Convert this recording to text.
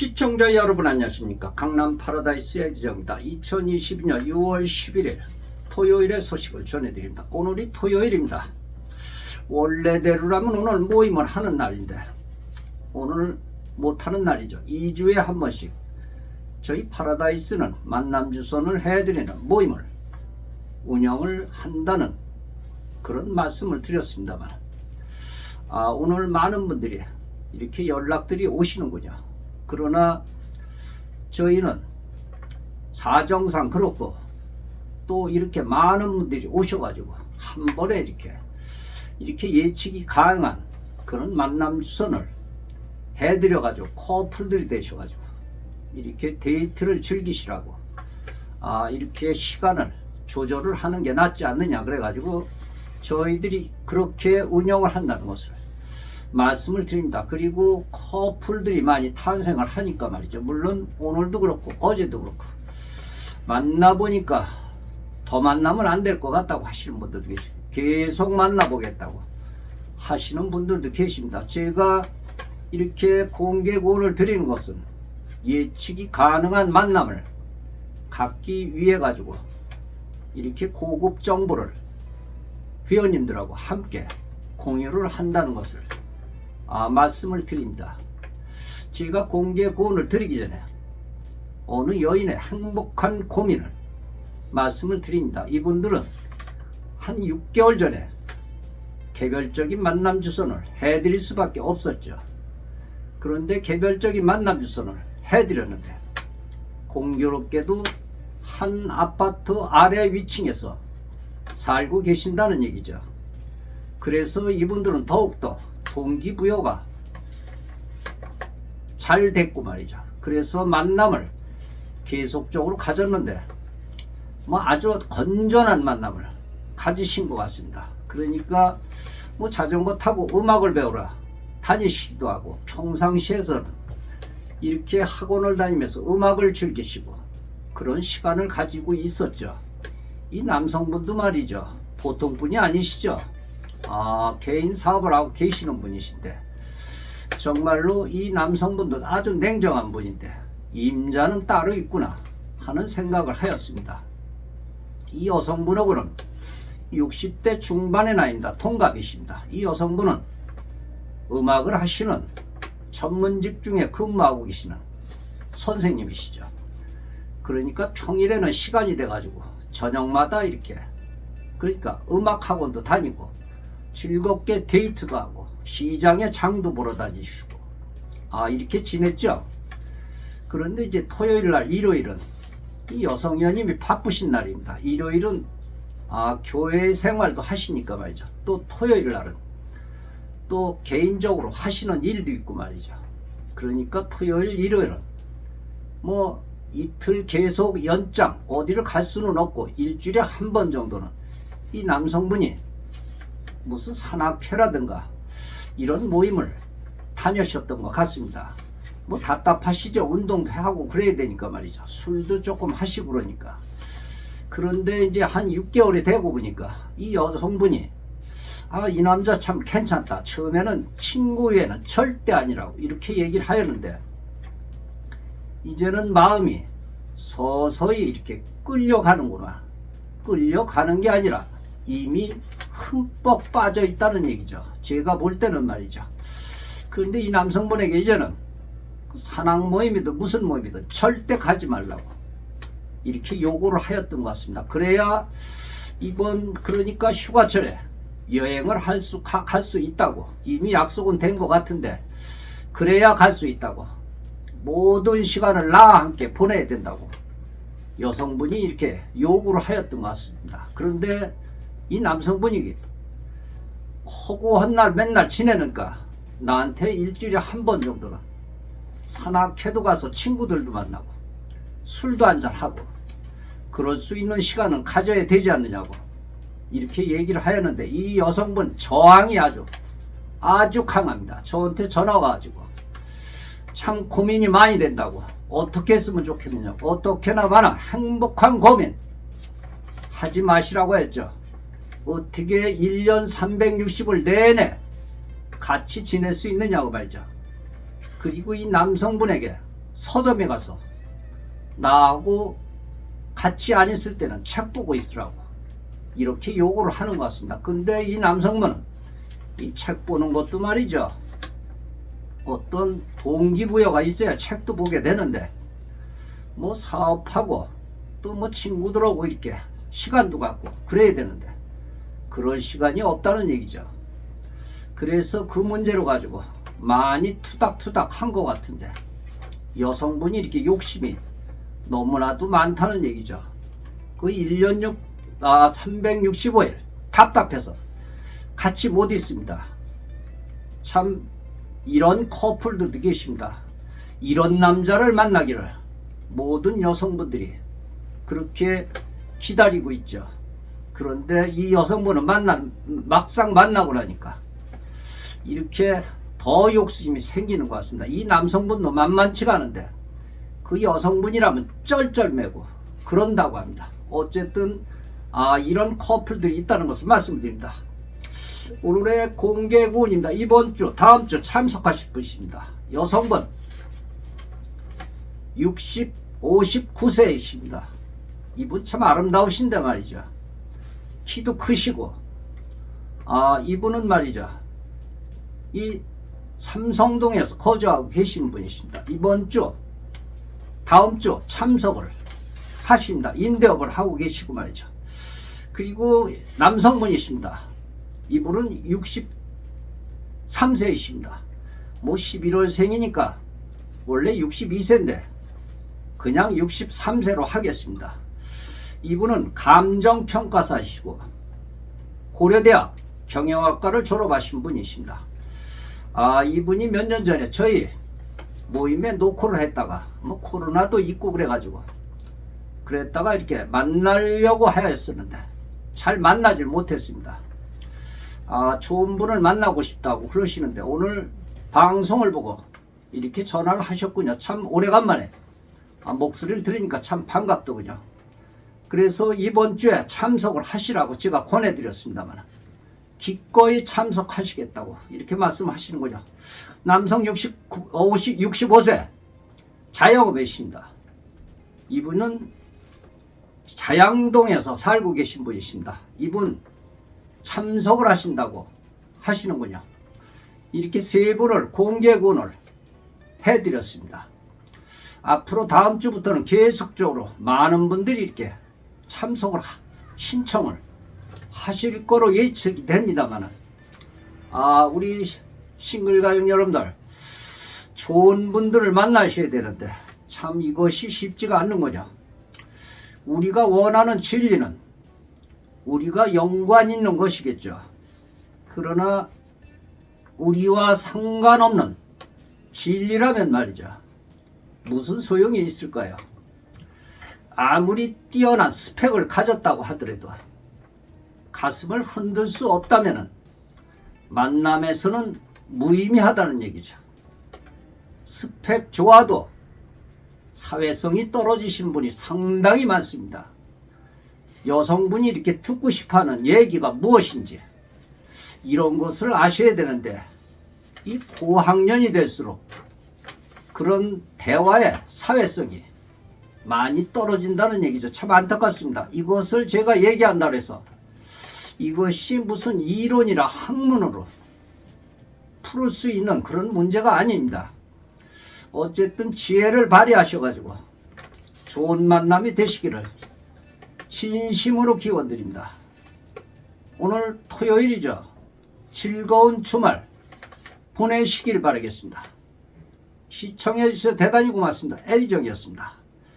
시청자 여러분 안녕하십니까? 강남 파라다이스 에디정입니다. 2022년 6월 11일 토요일의 소식을 전해드립니다. 오늘이 토요일입니다. 원래대로라면 오늘 모임을 하는 날인데 오늘 못하는 날이죠. 2주에 한 번씩 저희 파라다이스는 만남 주선을 해드리는 모임을 운영을 한다는 그런 말씀을 드렸습니다만 아, 오늘 많은 분들이 이렇게 연락들이 오시는군요. 그러나 저희는 사정상 그렇고 또 이렇게 많은 분들이 오셔가지고 한 번에 이렇게 이렇게 예측이 가능한 그런 만남 주선을 해드려가지고 커플들이 되셔가지고 이렇게 데이트를 즐기시라고 아 이렇게 시간을 조절을 하는 게 낫지 않느냐 그래가지고 저희들이 그렇게 운영을 한다는 것을 말씀을 드립니다. 그리고 커플들이 많이 탄생을 하니까 말이죠. 물론 오늘도 그렇고 어제도 그렇고 만나보니까 더 만나면 안 될 것 같다고 하시는 분들도 계시고 계속 만나보겠다고 하시는 분들도 계십니다. 제가 이렇게 공개 고를 드리는 것은 예측이 가능한 만남을 갖기 위해 가지고 이렇게 고급 정보를 회원님들하고 함께 공유를 한다는 것을 아, 말씀을 드립니다. 제가 공개 고언을 드리기 전에 어느 여인의 행복한 고민을 말씀을 드립니다. 이분들은 한 6개월 전에 개별적인 만남 주선을 해드릴 수밖에 없었죠. 그런데 개별적인 만남 주선을 해드렸는데 공교롭게도 한 아파트 아래 위층에서 살고 계신다는 얘기죠. 그래서 이분들은 더욱더 동기부여가 잘 됐고 말이죠. 그래서 만남을 계속적으로 가졌는데 뭐 아주 건전한 만남을 가지신 것 같습니다. 그러니까 뭐 자전거 타고 음악을 배우러 다니시기도 하고 평상시에서는 이렇게 학원을 다니면서 음악을 즐기시고 그런 시간을 가지고 있었죠. 이 남성분도 말이죠. 보통 분이 아니시죠. 아, 개인 사업을 하고 계시는 분이신데 정말로 이 남성분도 아주 냉정한 분인데 임자는 따로 있구나 하는 생각을 하였습니다. 이 여성분하고는 60대 중반의 나이입니다. 동갑이십니다. 이 여성분은 음악을 하시는 전문직 중에 근무하고 계시는 선생님이시죠. 그러니까 평일에는 시간이 돼가지고 저녁마다 이렇게 그러니까 음악 학원도 다니고 즐겁게 데이트도 하고 시장에 장도 보러 다니시고 아 이렇게 지냈죠. 그런데 이제 토요일 날 일요일은 이 여성위원님이 바쁘신 날입니다. 일요일은 아 교회 생활도 하시니까 말이죠. 또 토요일 날은 또 개인적으로 하시는 일도 있고 말이죠. 그러니까 토요일 일요일은 뭐 이틀 계속 연장 어디를 갈 수는 없고 일주일에 한 번 정도는 이 남성분이 무슨 산악회라든가 이런 모임을 다녀셨던 것 같습니다. 뭐 답답하시죠. 운동도 하고 그래야 되니까 말이죠. 술도 조금 하시고 그러니까. 그런데 이제 한 6개월이 되고 보니까 이 여성분이 아, 이 남자 참 괜찮다. 처음에는 친구 외에는 절대 아니라고 이렇게 얘기를 하였는데 이제는 마음이 서서히 이렇게 끌려가는구나. 끌려가는 게 아니라 이미 흠뻑 빠져 있다는 얘기죠. 제가 볼 때는 말이죠. 그런데 이 남성분에게 이제는 그 산악 모임이든 무슨 모임이든 절대 가지 말라고 이렇게 요구를 하였던 것 같습니다. 그래야 이번 그러니까 휴가철에 여행을 할 수 갈 수 있다고 이미 약속은 된 것 같은데 그래야 갈 수 있다고 모든 시간을 나와 함께 보내야 된다고 여성분이 이렇게 요구를 하였던 것 같습니다. 그런데 이 남성분이 허구한 날 맨날 지내니까 나한테 일주일에 한 번 정도는 산악회도 가서 친구들도 만나고 술도 한잔하고 그럴 수 있는 시간은 가져야 되지 않느냐고 이렇게 얘기를 하였는데 이 여성분 저항이 아주 아주 강합니다. 저한테 전화 와가지고 참 고민이 많이 된다고 어떻게 했으면 좋겠느냐고 어떻게나 마나 행복한 고민 하지 마시라고 했죠. 어떻게 1년 360을 내내 같이 지낼 수 있느냐고 말이죠. 그리고 이 남성분에게 서점에 가서 나하고 같이 안 있을 때는 책 보고 있으라고 이렇게 요구를 하는 것 같습니다. 근데 이 남성분은 이 책 보는 것도 말이죠. 어떤 동기부여가 있어야 책도 보게 되는데 뭐 사업하고 또 뭐 친구들하고 이렇게 시간도 갖고 그래야 되는데 그럴 시간이 없다는 얘기죠. 그래서 그 문제로 가지고 많이 투닥투닥 한 것 같은데 여성분이 이렇게 욕심이 너무나도 많다는 얘기죠. 그 1년 6, 아, 365일 답답해서 같이 못 있습니다. 참 이런 커플들도 계십니다. 이런 남자를 만나기를 모든 여성분들이 그렇게 기다리고 있죠. 그런데 이 여성분은 만나 막상 만나고 나니까 이렇게 더 욕심이 생기는 것 같습니다. 이 남성분도 만만치가 않은데 그 여성분이라면 쩔쩔매고 그런다고 합니다. 어쨌든 아, 이런 커플들이 있다는 것을 말씀드립니다. 오늘의 공개군입니다. 이번 주, 다음 주 참석하실 분이십니다. 여성분 60, 59세이십니다. 이분 참 아름다우신데 말이죠. 키도 크시고, 아, 이분은 말이죠. 이 삼성동에서 거주하고 계신 분이십니다. 이번 주, 다음 주 참석을 하십니다. 인대업을 하고 계시고 말이죠. 그리고 남성분이십니다. 이분은 63세이십니다. 뭐 11월 생이니까 원래 62세인데 그냥 63세로 하겠습니다. 이분은 감정평가사시고 고려대학 경영학과를 졸업하신 분이십니다. 아, 이분이 몇 년 전에 저희 모임에 노코를 했다가 뭐 코로나도 있고 그래가지고 그랬다가 이렇게 만나려고 하였었는데 잘 만나질 못했습니다. 아, 좋은 분을 만나고 싶다고 그러시는데 오늘 방송을 보고 이렇게 전화를 하셨군요. 참 오래간만에 아, 목소리를 들으니까 참 반갑더군요. 그래서 이번 주에 참석을 하시라고 제가 권해드렸습니다만 기꺼이 참석하시겠다고 이렇게 말씀하시는군요. 남성 69, 50, 65세 자영업이십니다. 이분은 자양동에서 살고 계신 분이십니다. 이분 참석을 하신다고 하시는군요. 이렇게 세 분을 공개군을 해드렸습니다. 앞으로 다음 주부터는 계속적으로 많은 분들이 이렇게 참석을 하- 신청을 하실 거로 예측이 됩니다만은 아 우리 싱글 가족 여러분들 좋은 분들을 만나셔야 되는데 참 이것이 쉽지가 않는 거죠. 우리가 원하는 진리는 우리가 연관 있는 것이겠죠. 그러나 우리와 상관없는 진리라면 말이죠. 무슨 소용이 있을까요? 아무리 뛰어난 스펙을 가졌다고 하더라도 가슴을 흔들 수 없다면 만남에서는 무의미하다는 얘기죠. 스펙 좋아도 사회성이 떨어지신 분이 상당히 많습니다. 여성분이 이렇게 듣고 싶어 하는 얘기가 무엇인지 이런 것을 아셔야 되는데 이 고학년이 될수록 그런 대화의 사회성이 많이 떨어진다는 얘기죠. 참 안타깝습니다. 이것을 제가 얘기한다고 해서 이것이 무슨 이론이라 학문으로 풀을 수 있는 그런 문제가 아닙니다. 어쨌든 지혜를 발휘하셔가지고 좋은 만남이 되시기를 진심으로 기원드립니다. 오늘 토요일이죠. 즐거운 주말 보내시길 바라겠습니다. 시청해주셔서 대단히 고맙습니다. 에디정이었습니다.